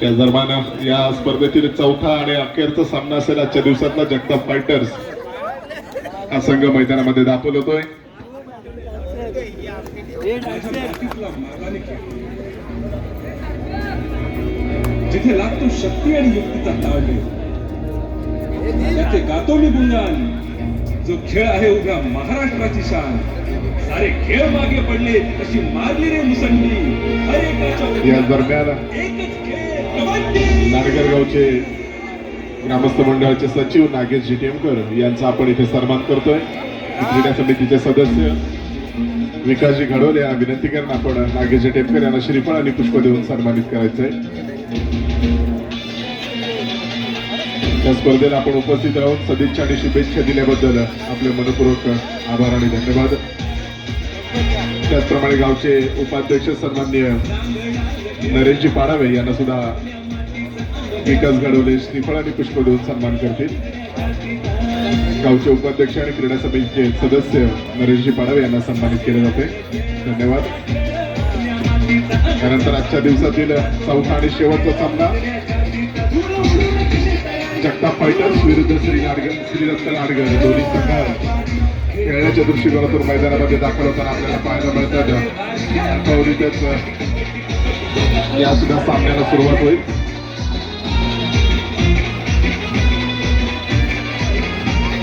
त्या दरम्यान या स्पर्धेतील चौथा आणि अखेरचा सामना असेल आजच्या दिवसातला जगताप फायटर्स हा संघ मैदानामध्ये दाखल होतोय जिथे लागतो शक्ती आणि युक्तीचा ताळमेळ त्याचे गातो मी गुणगान जो खेळ आहे उभ्या महाराष्ट्राची शान. सारे खेळ मागे पडले तशी मारली रे मुसंडी. या दरम्यान ग्रामस्थ मंडळाचे सचिव नागेश जिटेमकर यांचा आपण इथे सन्मान करतोय. क्रीडा समितीचे सदस्य विकासजी घडवले यांना विनंती करून आपण नागेश जिटेमकर यांना श्रीफळ आणि पुष्प देऊन सन्मानित करायचंय. या स्पर्धेला आपण उपस्थित राहून सदिच्छा आणि शुभेच्छा दिल्याबद्दल आपले मनपूर्वक आभार आणि धन्यवाद. त्याचप्रमाणे गावचे उपाध्यक्ष सन्माननीय नरेशजी पाडावे यांना सुद्धा विकास घडवले. श्रीफळ आणि पुष्प देऊन सन्मान करतील. गावचे उपाध्यक्ष आणि क्रीडा समितीचे सदस्य नरेशजी पाडावे यांना सन्मानित केले जाते. धन्यवाद. त्यानंतर आजच्या दिवसातील चौथा आणि शेवटचा सामना. जगताप फायटर्स विरुद्ध श्री नाडगर श्रीदत्त नाडगर दोन्ही संघ खेळण्याच्या दृष्टिकोनातून मैदानामध्ये दाखल होताना आपल्याला पाहायला मिळतात. फौरीतच या सुद्धा सामन्याला सुरुवात होईल.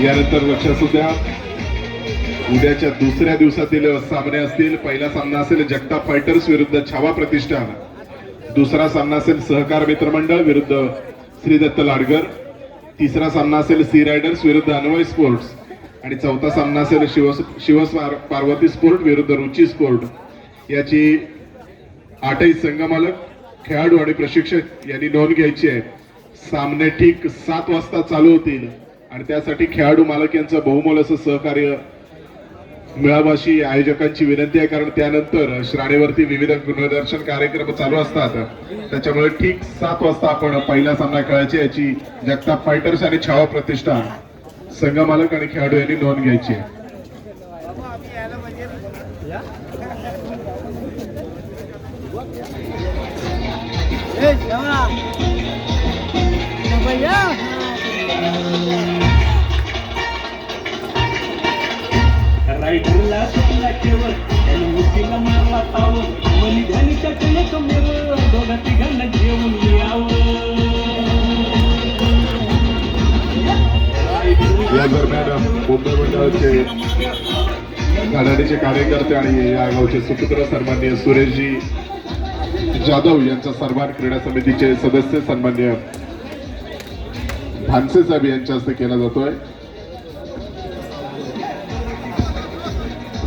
यानंतर लक्षात सुद्धा उद्याच्या दुसऱ्या दिवसातील सामने असतील. पहिला सामना असेल जगताप फायटर्स विरुद्ध छावा प्रतिष्ठान. दुसरा सामना असेल सहकार मित्रमंडळ विरुद्ध श्रीदत्त लाडगर. तिसरा सामना असेल सी रायडर्स विरुद्ध अन्वय स्पोर्ट्स. आणि चौथा सामना असेल शिव शिव पार्वती स्पोर्ट विरुद्ध रुची स्पोर्ट. याची आठही संघमालक खेळाडू आणि प्रशिक्षक यांनी नोंद घ्यायची आहे. सामने ठीक सात वाजता चालू होतील. आणि त्यासाठी खेळाडू मालक यांचं बहुमोल असं सहकार्य मिळावं अशी आयोजकांची विनंती आहे कारण त्यानंतर श्राणेवरती विविध गुणदर्शन कार्यक्रम चालू असतात. त्याच्यामुळे ठीक सात वाजता आपण पहिला सामना खेळायची याची जगताप फायटर्स आणि छावा प्रतिष्ठान संघमालक आणि खेळाडू यांनी नोंद घ्यायची आहे. त्याने मुठीला मारला तावं बलिदानीच्या कणक मेव दोघा तिघांना घेऊन यावं. या दरम्यान मुंबई मंडळाचे गाडाडीचे कार्यकर्ते आणि या गावचे सुपुत्र सन्मान्य सुरेशजी जाधव यांचा सन्मान क्रीडा समितीचे सदस्य सन्मान्य भानसे साहेब यांच्या हस्ते केला जातोय.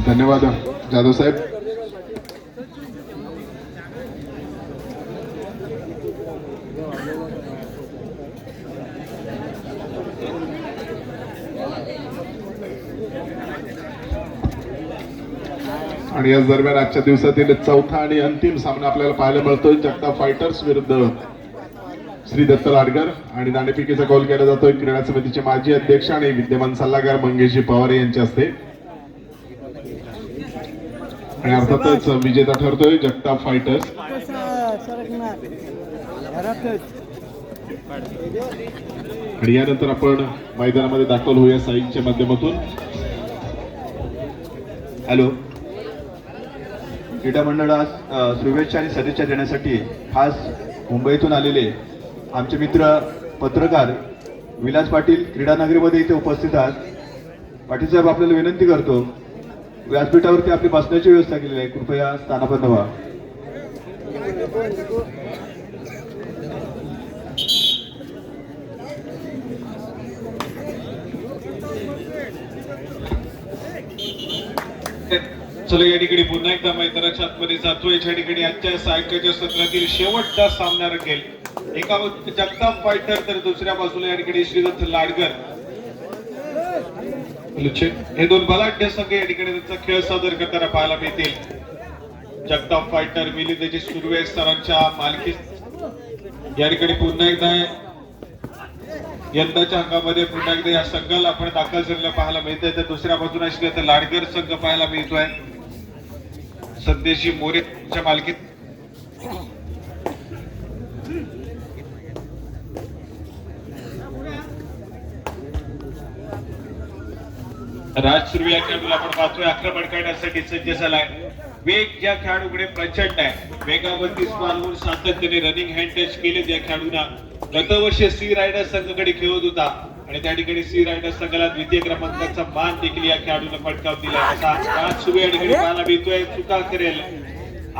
धन्यवाद जाधव साहेब. आणि याच दरम्यान आजच्या दिवसातील चौथा आणि अंतिम सामना आपल्याला पाहायला मिळतोय. जगताप फायटर्स विरुद्ध श्री दत्त लाडकर आणि नाणेफिकेचा कॉल केला जातोय. क्रीडा समितीचे माजी अध्यक्ष आणि विद्यमान सल्लागार मंगेशजी पवार यांच्या हस्ते. आणि अर्थातच विजेता ठरतोय जगताप फायटर्स. आणि यानंतर आपण मैदानामध्ये दाखल होऊया साईच्या माध्यमातून. हॅलो. क्रीडा मंडळास शुभेच्छा आणि सदिच्छा देण्यासाठी खास मुंबईतून आलेले आमचे मित्र पत्रकार विलास पाटील क्रीडानगरीमध्ये इथे उपस्थित आहेत. पाटील साहेब आपल्याला विनंती करतो व्यासपीठावरती आपली बसण्याची व्यवस्था केलेली आहे. कृपया स्थानापन्न व्हा. चला या ठिकाणी पुन्हा एकदा मैदानाच्या आतमध्ये जातोय. या ठिकाणी आजच्या सायकलच्या सत्रातील शेवटचा सामना रंगेल. एका बाजूला जगताप फायटर तर दुसऱ्या बाजूला या ठिकाणी श्रीदत्त लाडगर. हे दोन बलाढ्य संघ या ठिकाणी त्यांचा खेळ सादर करताना पाहायला मिळतील. जगताप फायटर मिली सुर्वे सरांच्या मालकी या ठिकाणी पुन्हा एकदा यंदाच्या हंगामध्ये पुन्हा एकदा या संघाला आपण दाखल झालेला पाहायला मिळतंय. तर दुसऱ्या बाजूला श्री लाडगर संघ पाहायला मिळतोय. संदेशी मोरेच्या मालकीत. राज सुर्वे या खेळाडूला आपण पाहतोय आक्रमण करण्यासाठी सज्ज झालाय. वेग या खेळाडूकडे प्रचंड आहे. वेगावरती स्कॉलवर सातत्याने रनिंग हँड टच केले त्या खेळाडूंना. गतवर्षी सी रायडर संघाकडे खेळत होता. आणि त्या ठिकाणी सी रायडर संघाला द्वितीय क्रमांकाचा मान देखील या खेळाडूने पटकाव दिला असा राज सुरू या ठिकाणी पाहायला मिळतोय. चुका करेल.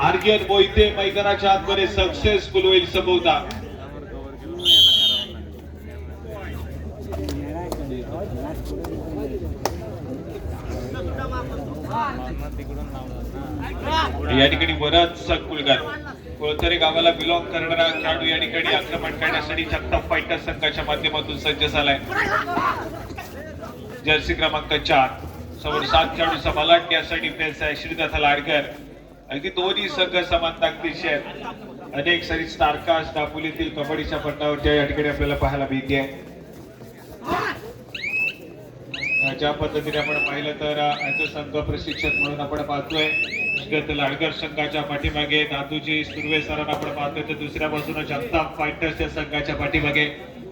आर्यन मोहिते मैदानाच्या आतमध्ये सक्सेसफुल होईल संभवता. या ठिकाणी बराच कुलगार कोळतरे गावाला बिलॉंग करणारा खेळाडू या ठिकाणी आक्रमण करण्यासाठी जगताप फायटर संघाच्या माध्यमातून सज्ज झालाय. जर्सी क्रमांक चार. समोर सात खेळाडूचा मलाट असा डिफेन्स आहे श्रीनाथ लाडकर. अगदी दोन्ही संघ समान ताकदीचे आहेत. अनेक सारी स्टारकास्ट दापोलीतील कबड्डीच्या पट्टावरच्या या ठिकाणी आपल्याला पाहायला मिळते. ज्या पद्धतीने आपण पाहिलं तर ऍज अ संघ प्रशिक्षक म्हणून आपण पाहतोय. श्रीरथ लाडकर संघाच्या पाठीमागे नाथूजी सुर्वे सरांना आपण पाहतोय. तर दुसऱ्या बाजूला जगताप फायटर्स या संघाच्या पाठीमागे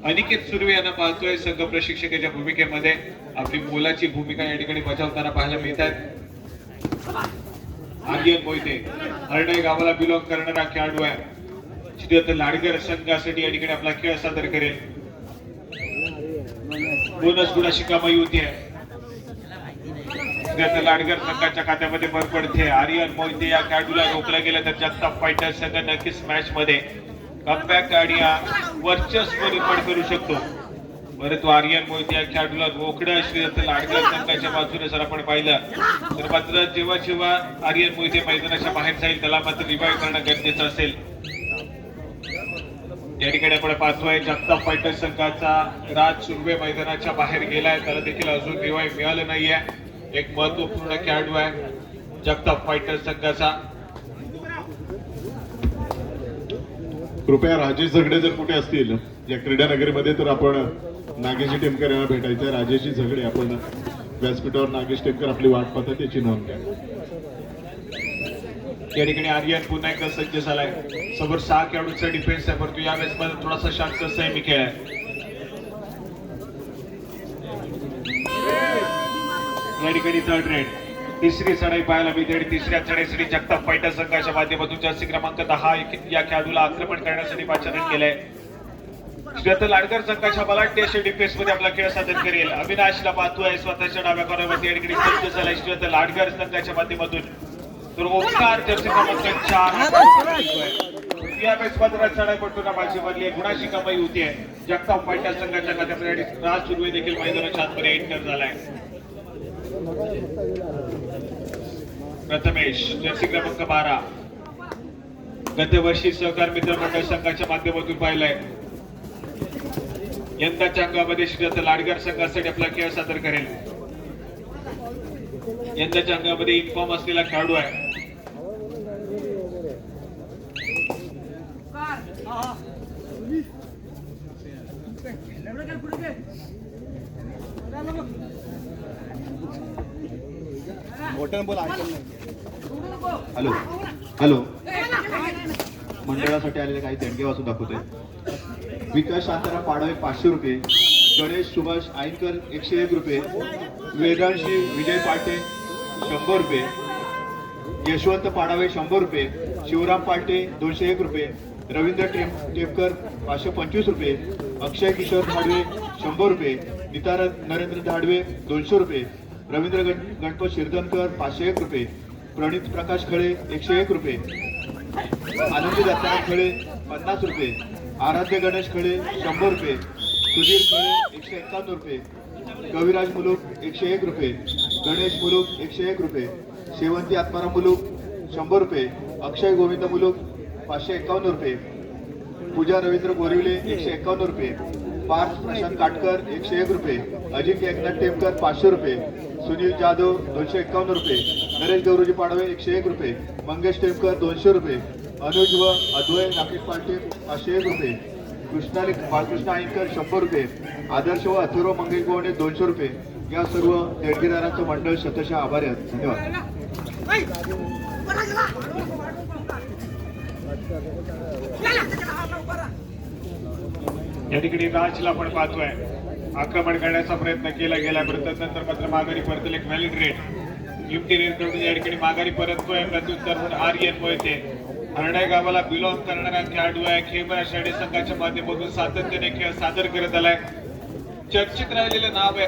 अनिकेत सुर्वे यांना पाहतोय. संघ प्रशिक्षकाच्या भूमिकेमध्ये आपली मोलाची भूमिका या ठिकाणी बजावताना पाहायला मिळत आहेत आर्यन मोहिते हरडे गावाला बिलॉंग करणारा खेळाडू आहे. श्रीरथ लाडकर संघासाठी या ठिकाणी आपला खेळ सादर करेल. बोनस गुणाशी कमाई होती आहे. सध्याच्या लाडगर संघाच्या खात्यामध्ये भर पडते. आर्यन मोहिते या खेळाडूला रोखलं गेलं तर जगताप फायटर संघ नक्कीच मॅच मध्ये कमबॅक आणि वर्चस्व निर्माण करू शकतो. परंतु आर्यन मोहिते या खेळाडूला रोकडं श्रीदत्त लाडगर संघाच्या बाजूने जर आपण पाहिलं तर मात्र जेव्हा जेव्हा आर्यन मोहिते मैदानाच्या बाहेर जाईल त्याला मात्र रिवाईव्ह करणं गरजेचं असेल. या ठिकाणी आपण पाहतोय जगताप फायटर संघाचा राज सुर्वे मैदानाच्या बाहेर गेलाय. त्याला देखील अजून रिवाईव्ह मिळालं नाहीये. एक महत्त्वपूर्ण खेळाडू आहे जगताप फायटर संघाचा. कृपया राजेश झगडे जर कुठे असतील या क्रीडा नगरीमध्ये तर आपण नागेशजी टेमकर यांना भेटायचं राजेशजी झगडे आपण व्यासपीठावर नागेश टेमकर आपली वाट पाहतात त्याची नोंद घ्या. या ठिकाणी आर्यन पुन्हा एकदा सज्ज झालाय. समोर सहा खेळाडूचा डिफेन्स आहे परंतु यावेळेस मध्ये थोडासा शांत संयमी खेळ आहे. या ठिकाणी थर्ड रेड तिसरी चढाई पाहायला मिळते आणि तिसऱ्या चढाईसाठी जगताप फायटर संघाच्या माध्यमातून जास्ती क्रमांक दहा या खेळाडूला आक्रमण करण्यासाठी पाचारण केलंय. श्रीरथ लाडकर संघाच्या बलाढ्य अशा डिफेन्समध्ये आपला खेळ सादर करेल. अविनाशला पाहतोय स्वतःच्या डाव्या कॉर्नरवरती या ठिकाणी सज्ज झालाय. श्रीरथ लाडकर संघाच्या माध्यमातून. तर ओंकार जर्सी क्रमांक चार. यावेळेस पंधरा चढाई पटून माझी मधली गुणाची कमाई होतीये. जगताप फायटर संघाच्या खात्यामध्ये राज सुर्वे देखील मैदानाच्या आतमध्ये एंटर झालाय. प्रथमेश जर्सी क्रमांक बारा. गतवर्षी सहकार मित्र मंडळ संघाच्या माध्यमातून पाहिलंय. यंदाच्या अंगामध्ये श्रीदत्त लाडगर संघासाठी आपला खेळ सादर करेल. यंदाच्या अंगामध्ये इन्फॉर्म असलेला खेळाडू आहे. हॅलो. हॅलो. मंडळासाठी आलेले काही देणगे वाचून दाखवतोय. विकास शांताराम पाडवे पाचशे रुपये. गणेश सुभाष आईनकर एकशे एक रुपये. वेदांशी विजय पाटे शंभर रुपये. यशवंत पाडावे शंभर रुपये. शिवराम पाटे दोनशे एक रुपये. रवींद्र टेम टेपकर पाचशे पंचवीस रुपये. अक्षय किशोर धाडवे शंभर रुपये. नीता नरेंद्र धाडवे दोनशे रुपये. रवींद्र गण गणपत शिरदनकर पाचशे एक रुपये. प्रणित प्रकाश खळे एकशे एक रुपये. आनंदी दत्ता खळे पन्नास रुपये. आराध्य गणेश खळे शंभर रुपये. सुधीर खळे एकशे एक्कावन्न रुपये. कविराज मुलूक एकशे एक रुपये. गणेश मुलूक एकशे एक रुपये. शेवंती आत्माराम मुलूक शंभर रुपये. अक्षय गोविंद मुलूक पाचशे एकावन्न रुपये. पूजा रवींद्र गोरिवले एकशे एकावन्न रुपये. पार्थ प्रशांत काटकर एकशे एक रुपये. अजिंक्य एकनाथ टेमकर पाचशे रुपये. सुनील जाधव दोनशे एक्कावन्न रुपये. नरेश गौरोजी पाडवे एकशे एक रुपये. मंगेश टेमकर दोनशे रुपये. अनुज व अद्वय नाकेश पालटे पाचशे एक रुपये. कृष्णाली बाळकृष्ण आईकर शंभर रुपये. आदर्श व अथर्व मंगेशभवने दोनशे रुपये. या सर्व देणगीदारांचं मंडळ शतशः आभारी आहेत. धन्यवाद. या ठिकाणी राजला आपण पाहतोय. आक्रमण करण्याचा प्रयत्न केला गेला परंतु नंतर मात्र माघारी परतले एक व्हॅलिड रेट युक्ती रेट या ठिकाणी माघारी परततोय प्रत्युत्तर म्हणून आर्यन मोहिते. हरणाई गावाला बिलॉंग करणारा खेळाडू आहे. खेळबरा शाळे संघाच्या माध्यमातून सातत्याने खेळ सादर करत आलाय. चर्चित राहिलेलं नाव आहे.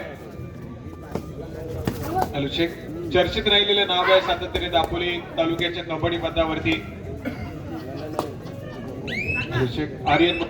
हॅलो शेख. चर्चित राहिलेलं नाव आहे सातत्याने दापोली तालुक्याच्या कबड्डी पदावरती आर्यन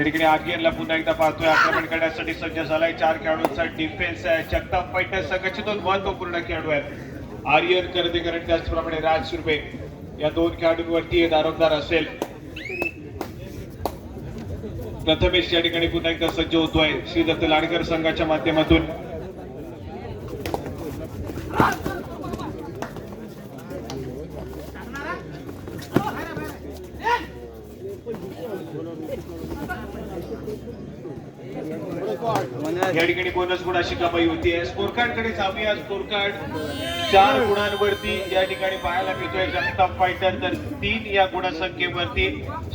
या ठिकाणी आर्यनला पुन्हा एकदा पाहतोय. आक्रमण करण्यासाठी सज्ज झालाय. चार खेळाडूंचा डिफेन्स आहे. जगताप पैठण संघाचे दोन महत्त्वपूर्ण खेळाडू आहेत. आर्यन कर्दीकरण त्याचप्रमाणे राज सुर्वे या दोन खेळाडूंवरती हे असेल. प्रथमेश या ठिकाणी पुन्हा एकदा सज्ज होतोय. श्री दत्त लाडकर संघाच्या माध्यमातून. या ठिकाणी बोनस गुणाची कमाई होती आहे स्कोर कार्डकडे आज स्कोर कार्ड चार गुणांवरती या ठिकाणी पाहायला मिळतोय जगताप फायटर तर तीन या गुणसंख्येवरती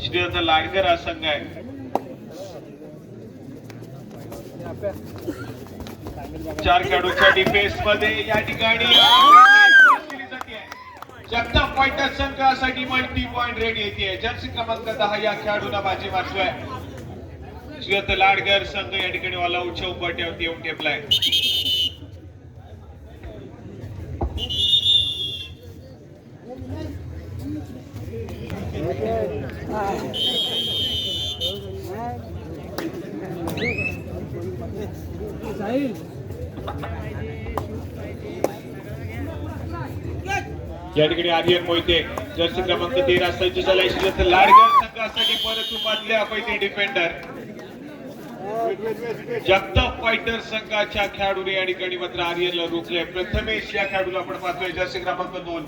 श्रीरथ लाडकर हा संघ आहे. चार खेळाडूंच्या डिफेन्समध्ये या ठिकाणी जगताप फायटर संघासाठी मल्टी पॉइंट रेड येते. जर्सी क्रमांक दहा या खेळाडूंना बाजी मारतोय श्रीदत्त लाडकर संघ या ठिकाणी वाला आउटच्या उपाट्यावरती येऊन ठेपलाय या ठिकाणी आर्यन मोहिते जर्सी क्रमांक तेरा सज्ज झाला श्रीदत्त लाडकर संघासाठी परत उपाधले पैकी डिफेंडर जगताप फायटर संघाच्या खेळाडूने या ठिकाणी मात्र आर्यनला रोखले. प्रथमेश या खेळाडूला आपण पाहतोय. जर्सी क्रमांक दोन.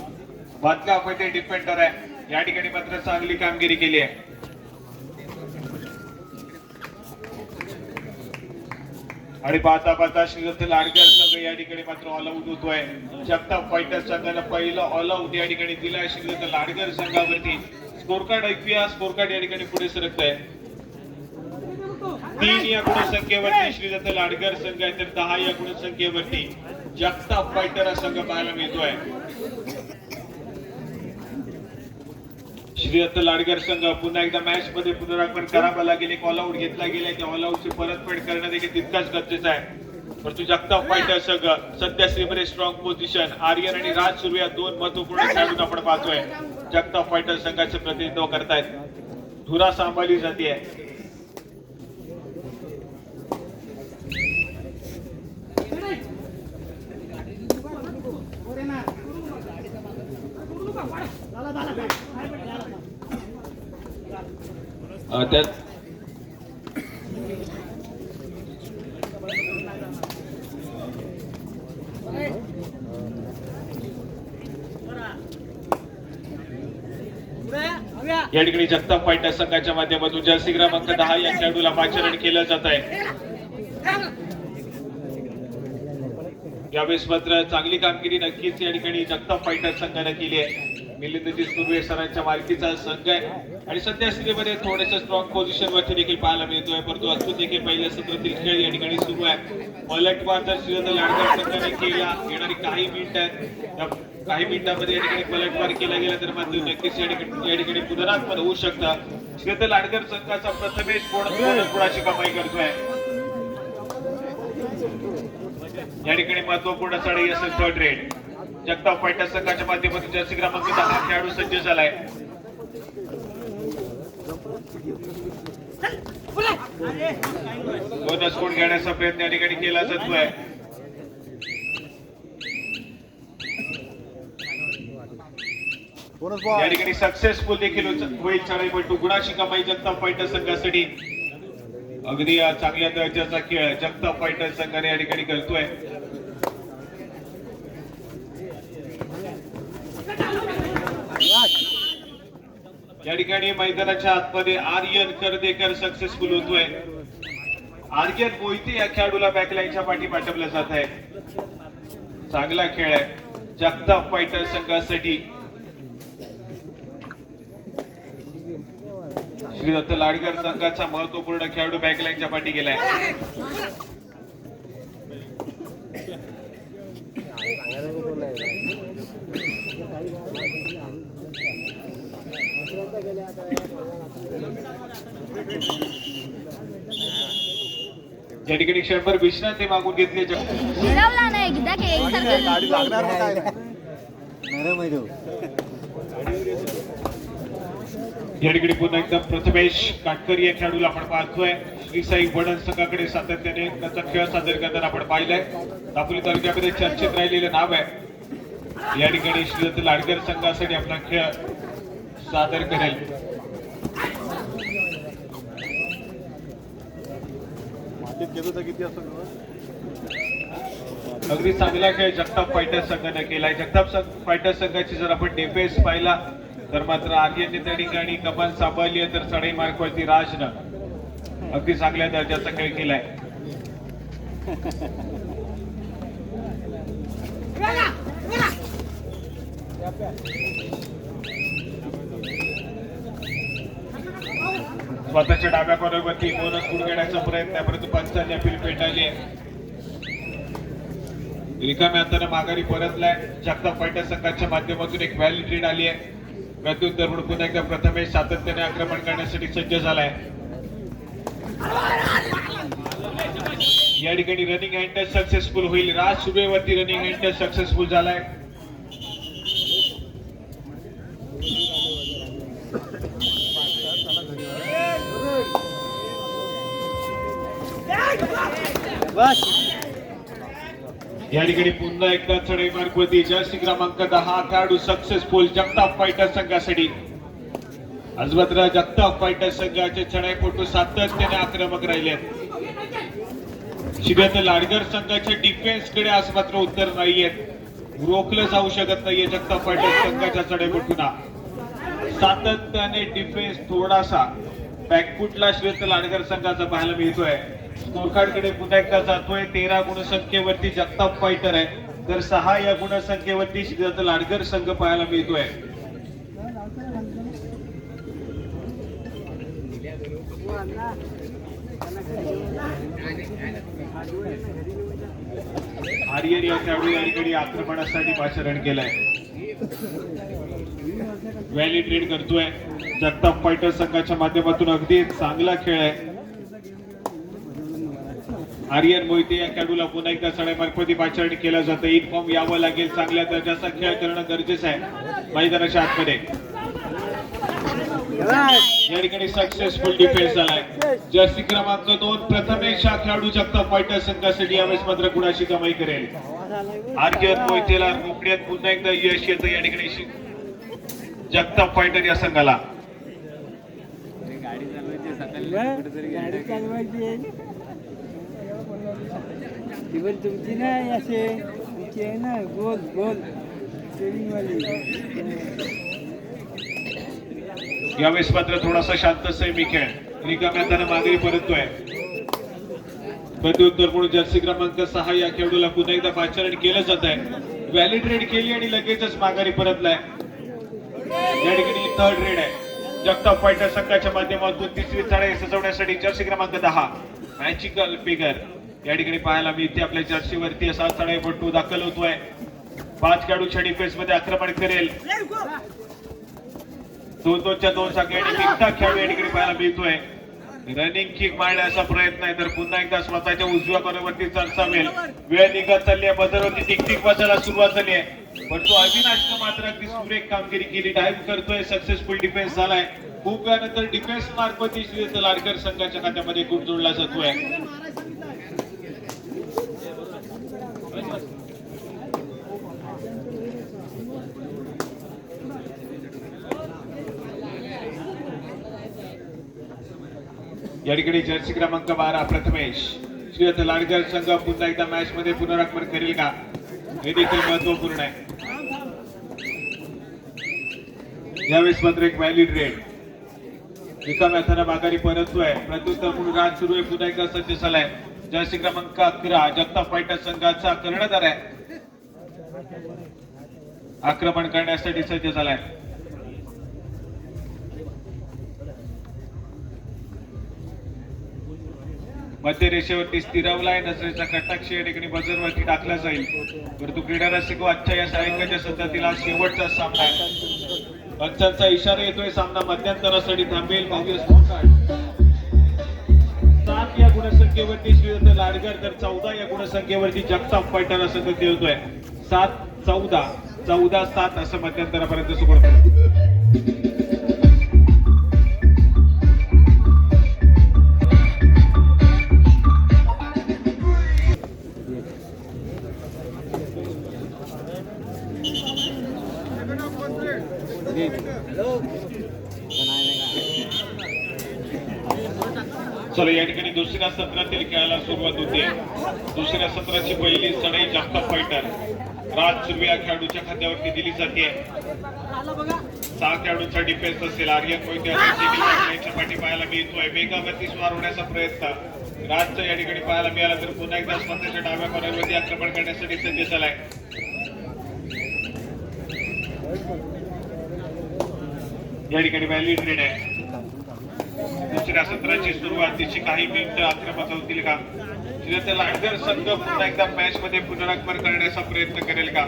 बादला फायटर डिफेंडर आहे. या ठिकाणी मात्र चांगली कामगिरी केली आहे. आणि पाहता पाहता श्रीदत्त लाडकर संघ या ठिकाणी मात्र ऑल आऊट होतोय. जगताप फायटर संघाला पहिलं ऑल आऊट या ठिकाणी दिलाय. श्रीदत्त लाडकर संघावरती स्कोर कार्ड ऐकूया. स्कोर कार्ड या ठिकाणी पुढे सरकत आहे तीन या गुणसंख्येवरती श्रीदत्त लाडकर संघ आहे तर दहा या गुणसंख्येवरती जगताप फायटर हा संघ पाहायला मिळतोय. श्रीदत्त लाडकर संघ पुन्हा एकदा मॅच मध्ये पुनरागमन करावं लागेल. एक ऑल आउट घेतला गेलाय. त्या ऑल आउटची परतफेड करणं देखील तितकाच गरजेचं आहे. परंतु जगताप फायटर संघ सध्या श्रीमध्ये स्ट्रॉंग पोझिशन आर्यन आणि राज सुरू या दोन महत्त्वपूर्ण खेळाडूंना आपण पाहतोय. जगताप फायटर संघाचे प्रतिनिधित्व करतायत. धुरा सांभाळली जाते. त्यात या ठिकाणी जगताप फायटर संघाच्या माध्यमातून जर्सी क्रमांक दहा या खेळाडूला पाचारण केलं जात आहे. यावेळेस मात्र चांगली कामगिरी नक्कीच या ठिकाणी जगताप फायटर संघाने केली आहे. मिलिंदजी सुर्वे सरांच्या मालकीचा संघ आहे. आणि सध्या स्थितीमध्ये थोड्याशा स्ट्रॉंग पोझिशन वरती देखील पाहायला मिळतोय. परंतु अजून देखील पहिल्या सत्रातील खेळ या ठिकाणी सुरू आहे पलटवार तर श्रीदत्त लाडकर संघाने केला येणारी काही मिनिट आहेत. काही मिनिटांमध्ये या ठिकाणी पलटवार केला गेला तर मात्र नक्कीच या ठिकाणी या ठिकाणी पुनरागमन होऊ शकतं. श्रीदत्त लाडकर संघाचा प्रथमेश बोनस गुणाची कमाई करतोय? या ठिकाणी महत्त्वपूर्ण चढाई असेल थर्ड रेड जगताप फायटर संघाच्या माध्यमातून जर्सी क्रमांक दहा खेळाडू सज्ज झालाय. बोनस गुण घेण्याचा प्रयत्न या ठिकाणी केला जातोय. या ठिकाणी सक्सेसफुल देखील होईल चढाई पण गुणाची कमाई जगताप फायटर संघासाठी. अगदी चांगल्या दर्जाचा खेळ जगताप फायटर संघाने या ठिकाणी करतोय. या ठिकाणी मैदानाच्या आतमध्ये आर्यन करदेकर सक्सेसफुल होतोय. आर्यन मोहिते या खेळाडूला बॅकलाईनच्या पाठी पाठवलं जात आहे. चांगला खेळ आहे. जगताप फायटर संघासाठी. श्री दत्त लाडकर संघाचा महत्त्वपूर्ण खेळाडू बॅकलाईनच्या पाठी गेलाय. या ठिकाणी क्षणभर विश्रांती मागून घेतली नाही एकदा की एकसारखं. नरम आहे तो. या ठिकाणी पुन्हा एकदा प्रथमेश काटकर या खेळाडूला आपण पाहतोय. श्रीसाई वडन संघाकडे सातत्याने त्याचा खेळ सादर करताना आपण पाहिलाय. दापोली तालुक्यामध्ये चर्चेत राहिलेलं नाव आहे. या ठिकाणी श्रीदत्त लाडकर संघासाठी आपला खेळ सादर करेल अगदी चांगला खेळ जगताप फायटर संघाने केलाय. जगताप संघ- फायटर संघाची जर आपण डिफेन्स पाहिला तर मात्र आर्यनने त्या ठिकाणी कमान सांभाळली तर चढाई मार्गवरती राजनं अगदी चांगल्या दर्जाचा खेळ केलाय. स्वतःच्या डाव्या कॉर्नरवरती बोनस गुण घेण्याचा प्रयत्न आहे परंतु पंचांनी अपील पेटाळली आहे. रिकाम्या हाताने माघारी परतलाय. जगताप फायटर संघाच्या माध्यमातून एक व्हॅलिड रीड आली आहे. प्रत्युत्तर म्हणून पुन्हा एकदा प्रथमेश सातत्याने आक्रमण करण्यासाठी सज्ज झालाय. या ठिकाणी रनिंग हँड सक्सेसफुल होईल. राज सुबेवरती रनिंग हँड सक्सेसफुल झालाय. या ठिकाणी पुन्हा एकदा चढाई मार्गवरती जर्सी क्रमांक दहा खेळाडू सक्सेसफुल जगताप फायटर संघासाठी. आज मात्र जगताप फायटर संघाचे चढाईपटू सातत्याने आक्रमक राहिले तर लाडगर संघाच्या डिफेन्सकडे आज मात्र उत्तर नाहीयेत रोखलं जाऊ शकत नाहीये जगताप फायटर संघाच्या चढाईपटूंना. सातत्याने डिफेन्स थोडासा बॅकफुटला श्वेत लाडगर संघाचा पाहायला मिळतोय. स्कोरकार्ड पुन्हा एकदा जातोय. तेरा गुणसंख्येवरती जगताप फायटर आहे. तर सहा या गुणसंख्येवरती लाडगर संघ पाहायला मिळतोय. आर्यन या खेळाडू या ठिकाणी आक्रमणासाठी भाषण केलंय. व्हॅलिड रीड करतोय. जगताप फायटर संघाच्या माध्यमातून अगदी चांगला खेळ आहे. आर्यन मोहिते या खेळाडूला पुन्हा एकदा सड्यामार्फती पाचारण केलं जातं. इनफॉर्म यावं लागेल चांगल्या दर्जाचा खेळ करणं गरजेचं आहे. मैदानाच्या आतमध्ये. या ठिकाणी सक्सेसफुल डिफेन्स झालाय. जर्सी क्रमांक दोन प्रथमेशा खेळाडू जगताप फायटर संघासाठी यावेळेस मात्र कुणाशी कमाई करेल? आर्यन मोहितेला मोकड्यात पुन्हा एकदा यश येतं या ठिकाणी. जगताप फायटर या संघाला. गाडी चालवायची ती पण तुमची नाही असे. तुमची आहे ना. गोल गोल स्टेरिंग वाली यावेळेस मात्र थोडासा शांत संयमी खेळ रिकाम्या मागे परततोय. प्रत्युत्तर म्हणून जर्सी क्रमांक सहा या खेळाडूला पुन्हा एकदा पाचारण केलं जात आहे. व्हॅलिड रेड केली आणि लगेचच माघारी परतलाय. या ठिकाणी थर्ड रेड आहे. जगताप फायटर संघाच्या माध्यमातून तिसरी चढाई सजवण्यासाठी जर्सी क्रमांक दहा. मॅजिकल फिगर या ठिकाणी पाहायला मिळते आपल्या चर्चेवरती असा चढाईपट्टू दाखल होतोय. पाच खेळाडूच्या डिफेन्समध्ये आक्रमण करेल. दोन दोनच्या दोन संख्या खेळाडू या ठिकाणी पाहायला मिळतोय. रनिंग किक मारण्याचा प्रयत्न आहे तर पुन्हा एकदा स्वतःच्या उजव्या कॉर्नरवरती चर्चावेल वेळ निघत चालली आहे बदलवरती टिकटिक बसायला सुरुवात झाली आहे. पण तो अविनाशनं मात्र अगदी सुरेख कामगिरी केली. डायव्ह करतोय सक्सेसफुल डिफेन्स झालाय. खूप वेळानंतर डिफेन्स मार्फत लाडकर संघाच्या खात्यामध्ये खूप जोडला जातोय. या ठिकाणी जर्सी क्रमांक बारा प्रथमेश. श्रीयथ लाडकर संघ पुन्हा एकदा मॅच मध्ये पुनरागमन करेल का? हे देखील महत्त्वपूर्ण आहे. यावेळेस मात्र एक व्हॅलिड रेड एका मॅथाना माघारी परततोय. प्रत्युत्तर म्हणून राज सुरू आहे. पुन्हा एकदा सज्ज झालाय जर्सी क्रमांक अकरा जगताप फायटर संघाचा कर्णधार आहे. आक्रमण करण्यासाठी सज्ज झालाय मध्य रेषेवरती स्थिरावलाय नजरेचा कटाक्ष या ठिकाणी बजरवरती टाकला जाईल. परंतु क्रीडा रसिको आजच्या या सायंकाळच्या सत्रातील हा शेवटचा सामना आहे. पंचांचा इशारा येतोय. सामना मध्यंतरासाठी थांबेल. भव्य सात या गुणसंख्येवरती श्रीदत्त लाडकर तर चौदा या गुणसंख्येवरती जगताप फायटर असं तो खेळतोय. सात चौदा. चौदा सात असं मध्यंतरापर्यंत सुरू दुसऱ्या सत्रातील खेळायला सुरुवात होते. दुसऱ्या सत्राची पहिली चढाई जास्त फायटर. राज सुर्वे या खेळाडूच्या खात्यावरती दिली जाते. सहा खेळाडूंचा डिफेन्स असेल. आर्यन मोहिते यांच्या पाठी पाहायला मिळतोय वेगावरती स्वार होण्याचा प्रयत्न. राजचं या ठिकाणी पाहायला मिळाला तर पुन्हा एकदा स्वतःच्या डाव्या कॉर्नरवरती आक्रमण करण्यासाठी संधी झालाय या ठिकाणी व्हॅल्यू ट्रेड आहे. दुसऱ्या सत्राची सुरुवात तिची काही मिनिटं आक्रमक होतील का? तिथे लाडकर संघ पुन्हा एकदा मॅच मध्ये पुनरागमन करण्याचा प्रयत्न करेल का?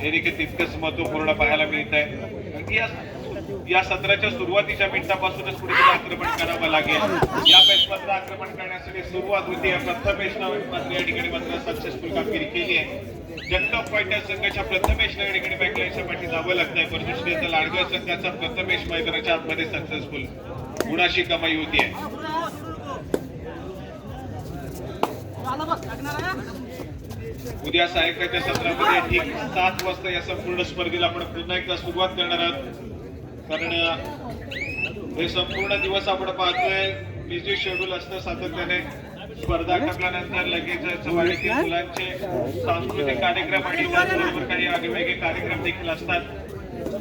हे देखील तितकंच महत्त्वपूर्ण पाहायला मिळत आहे या या सत्राच्या सुरुवातीच्या मिनिटापासूनच कुठेतरी आक्रमण करावं लागेल. या मॅच मात्र आक्रमण करण्यासाठी सुरुवात होती. प्रथमेश मात्र या ठिकाणी मात्र सक्सेसफुल कामगिरी केली आहे. जगताप फायटर संघाच्या प्रथमेश या ठिकाणी बॅकलाईनच्या पाठी जावं लागतंय. परंतु श्रीदत्त लाडकर संघाचा प्रथमेश मैदानाच्या आतमध्ये सक्सेसफुल गुणाशी कमाई होती आहे उद्या सायंकाळच्या सत्रामध्ये ठीक सात वाजता या संपूर्ण स्पर्धेला आपण पुन्हा एकदा सुरुवात करणार आहोत. कारण हे संपूर्ण दिवस आपण पाहतोय. बिझी शेड्यूल असतं सातत्याने. स्पर्धा करण्यानंतर लगेच मुलांचे सांस्कृतिक कार्यक्रम आणि त्याचबरोबर काही आगळेवेगळे कार्यक्रम देखील असतात.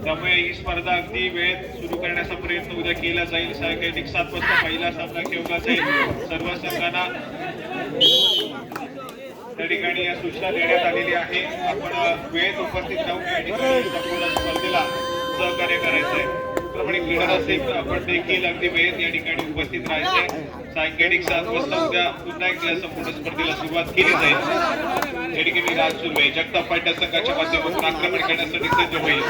त्यामुळे ही स्पर्धा अगदी वेळेत सुरू करण्याचा प्रयत्न उद्या केला जाईल. सायंकाळी सात वाजता पहिला सामना खेळला जाईल. सर्व संघांना त्या ठिकाणी या सूचना देण्यात आलेली आहे. आपण वेळेत उपस्थित राहून या ठिकाणी संपूर्ण स्पर्धेला सहकार्य करायचंय. त्याप्रमाणे क्रीडा रसिक आपण देखील अगदी वेळेत या ठिकाणी उपस्थित राहायचे. सायंकाळी सात वाजता उद्या पुन्हा एकदा संपूर्ण स्पर्धेला सुरुवात केली जाईल. या ठिकाणी राज सुरू आहे जगताप पाट्या संघाच्या माध्यमातून आक्रमण करण्यासाठी सज्ज होईल.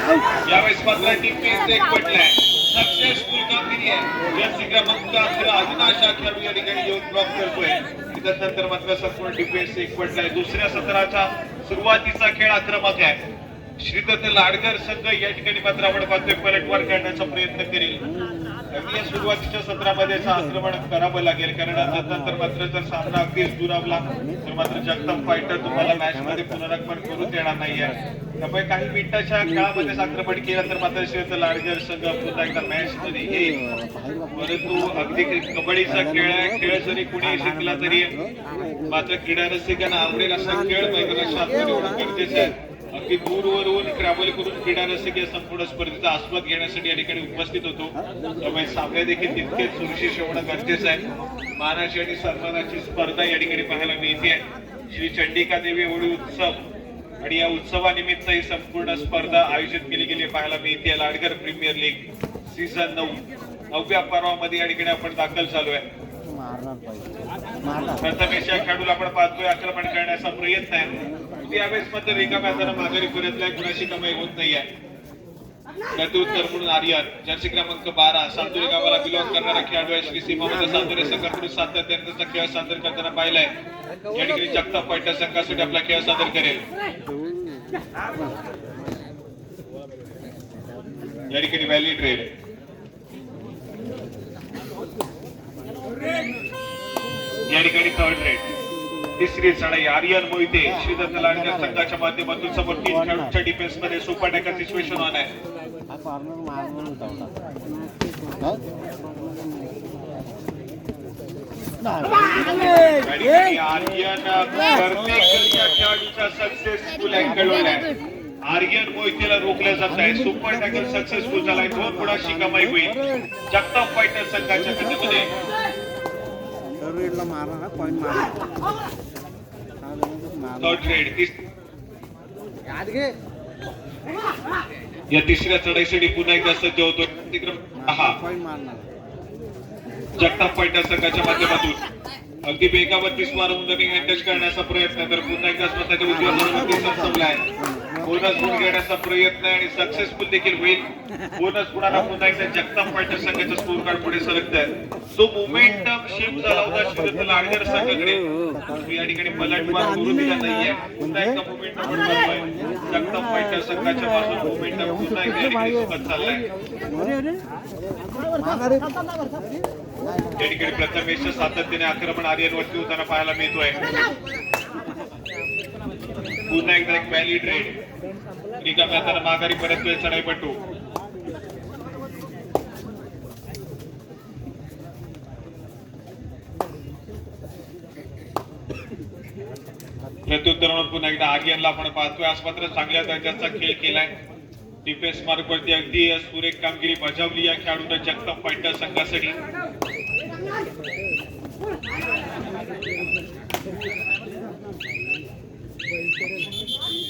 यावेळेस मात्र टीम पेज एक पटलाय. सक्सेसफुल कामगिरी आहे. या क्रमांक अकरा अविनाश हा या ठिकाणी येऊन ब्लॉक करतोय. त्यानंतर मात्र संपूर्ण डिफेन्स एक पटलाय. दुसऱ्या सत्राचा सुरुवातीचा खेळ आक्रमक आहे. श्रीदत्त लाडकर संघ या ठिकाणी मात्र आपण पाहतोय पलटवार करण्याचा प्रयत्न करेल. अगदी सुरुवातीच्या सत्रामध्ये आक्रमण करावं लागेल कारण नंतर मात्र जर सामना अगदीच दुरावला तर मात्र जगताप फायटर तुम्हाला मॅच मध्ये पुनरागमन करून देणार नाहीये. त्यामुळे काही मिनिटाच्या खेळामध्येच आक्रमण केलं तर मात्र श्रीदत्त लाडकर संघ पुन्हा एकदा मॅच मध्ये येईल. परंतु अगदी कबड्डीचा खेळ खेळ जरी कुणी शिकला तरी मात्र क्रीडा रसिकांना आवडेल असा खेळ मैदानाच्या आतमध्ये गरजेचं आहे अगदी दूरवरून ट्रॅव्हल करून क्रीडा रसिक या संपूर्ण स्पर्धेचा आस्वाद घेण्यासाठी या ठिकाणी उपस्थित होतो. त्यामुळे सामने देखील तितकेच सुरक्षित होणं गरजेचं आहे. मानाची आणि सन्मानाची स्पर्धा या ठिकाणी पाहायला मिळते. श्री चंडिका देवी होळी उत्सव आणि या उत्सवानिमित्त ही संपूर्ण स्पर्धा आयोजित केली गेली पाहायला मिळते. लाडकर प्रीमियर लीग सीझन नऊ. नवव्या पर्वामध्ये या ठिकाणी आपण दाखल झालो आहे. प्रथमेश या खेळाडूला आपण पाहतोय. आक्रमण करण्याचा प्रयत्न आहे. यावेळेस मात्र रिकाम्या असताना माघारी पुण्यातल्या कुणाशी कमाई होत नाहीये. प्रत्युत्तर म्हणून आर्यन जर्सी क्रमांक बारा सातुरी गावाला बिलॉंग करणारा खेळाडू आहे. श्री सीमामध्ये सातुरे संघाकडून सातत्याने त्याचा खेळ सादर करताना पाहिलाय. या ठिकाणी जगताप फायटर संघासाठी आपला खेळ सादर करेल. या ठिकाणी व्हॅली ट्रेड या ठिकाणी थर्ड रेट तिसरी चढाई आर्यन मोहिते श्रीदत्त लाडकर संघाच्या माध्यमातून समोर तीन खेळाडूंच्या डिफेन्समध्ये सुपर टॅकर सिच्युएशन ऑन आहे आर्यन प्रत्येक खेळाडूचा सक्सेसफुल अँगल आहे. आर्यन मोहितेला रोखलं जात आहे. सुपर टॅकल सक्सेसफुल झालाय दोन पुढाशी कमाई होईल. जगताप फायटर संघाच्या गतीमध्ये मारा पॉईंट मारा थर्ड रेड याद घे. या तिसऱ्या चढाईसाठी पुन्हा एकदा सज्ज होतो. पॉईंट मारणार. जगताप संघाच्या माध्यमातून. अगदी बेगावरती मारून रनिंग हँडल करण्याचा प्रयत्न तर पुन्हा एकदा स्वतःच्या उजव्या संपलाय बोनस गुण घेण्याचा प्रयत्न आणि सक्सेसफुल देखील होईल. बोनस गुणाला पुन्हा एकदा जगताप पाटील संघाचा स्कोर कार्ड पुढे सरकत आहे. तो मोमेंटम शिफ्ट झाला होता शिरत लाडकर संघाकडे. या ठिकाणी पलटवार करू दिला नाहीये. पुन्हा एकदा मोमेंटम जगताप पाटील संघाच्या पासून मोमेंटम पुन्हा एकदा या ठिकाणी सुखद चाललाय. या ठिकाणी प्रथमेश सातत्याने आक्रमण आर्यनवरती होताना पाहायला मिळतोय. पुन्हा एकदा एक व्हॅलिड रेड रिकाम्या हाताने माघारी परततोय चढाईपट्टू प्रत्युत्तरावर पुन्हा एकदा आर्यनला आपण पाहतोय. आज मात्र चांगल्या दर्जाचा खेळ केलाय. डिफेन्स मार्क वरती अगदी सुरेख कामगिरी बजावली या खेळाडूने जगताप फायटर संघासाठी.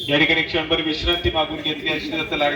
या ठिकाणी क्षणभर विश्रांती मागून घेतली अशी